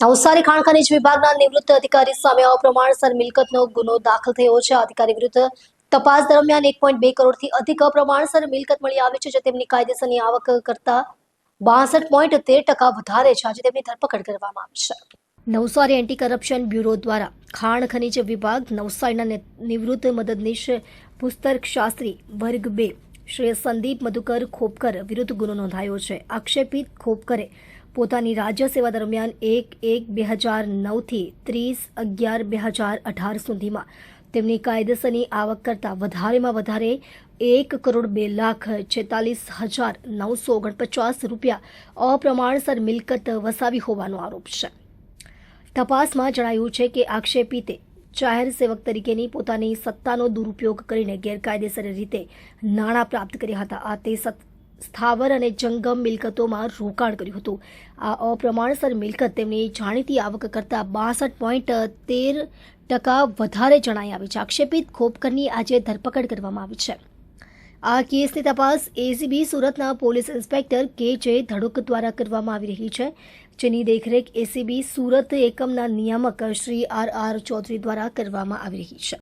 નવસારી ખાણ ખનીજ વિભાગના નિવૃત્ત અધિકારી સામે અપ્રમાણસર મિલકતનો ગુનો દાખલ થયો છે. અધિકારી વિરુદ્ધ તપાસ દરમિયાન એક પોઈન્ટ બે કરોડથી અધિક અપ્રમાણસર મિલકત મળી આવી છે, જે તેમની કાયદેસરની આવક કરતા બાસઠ પોઈન્ટ તેર ટકા વધારે છે. આજે તેમની ધરપકડ કરવામાં આવી છે. નવસારી એન્ટી કરપ્શન બ્યુરો દ્વારા ખાણ ખનીજ વિભાગ નવસારીના નિવૃત્ત મદદનીશ પુસ્તક શાસ્ત્રી વર્ગ બે શ્રી સંદીપ મધુકર ખોપકર વિરુદ્ધ ગુનો નોંધાયો છે. આક્ષેપિત ખોપકરે પોતાની રાજ્ય સેવા દરમિયાન એક એક બે હજાર નવથી ત્રીસ અગિયાર બે હજાર અઢાર સુધીમાં તેમની કાયદેસરની આવક કરતાં વધારેમાં વધારે એક કરોડ બે લાખ છેતાલીસ હજાર નવસો ઓગણપચાસ રૂપિયા અપ્રમાણસર મિલકત વસાવી હોવાનો આરોપ છે. તપાસમાં જણાયું છે કે આક્ષેપિતે જાહેર સેવક તરીકેની પોતાની સત્તાનો દુરુપયોગ કરીને ગેરકાયદેસર રીતે નાણાં પ્રાપ્ત કર્યા હતા. આ તે સ્થાવર અને જંગમ મિલકતોમાં રોકાણ કર્યું હતું. આ અપ્રમાણસર મિલકત તેમની જાણીતી આવક કરતાં બાસઠ પોઈન્ટ તેર ટકા વધારે જણાઈ આવી છે. આક્ષેપિત ખોપકરની આજે ધરપકડ કરવામાં આવી છે. આ કેસની તપાસ એસીબી સુરતના પોલીસ ઇન્સ્પેક્ટર કે જે ધડુક દ્વારા કરવામાં આવી રહી છે, જેની દેખરેખ એસીબી સુરત એકમના નિયામક શ્રી આર આર ચૌધરી દ્વારા કરવામાં આવી રહી છે.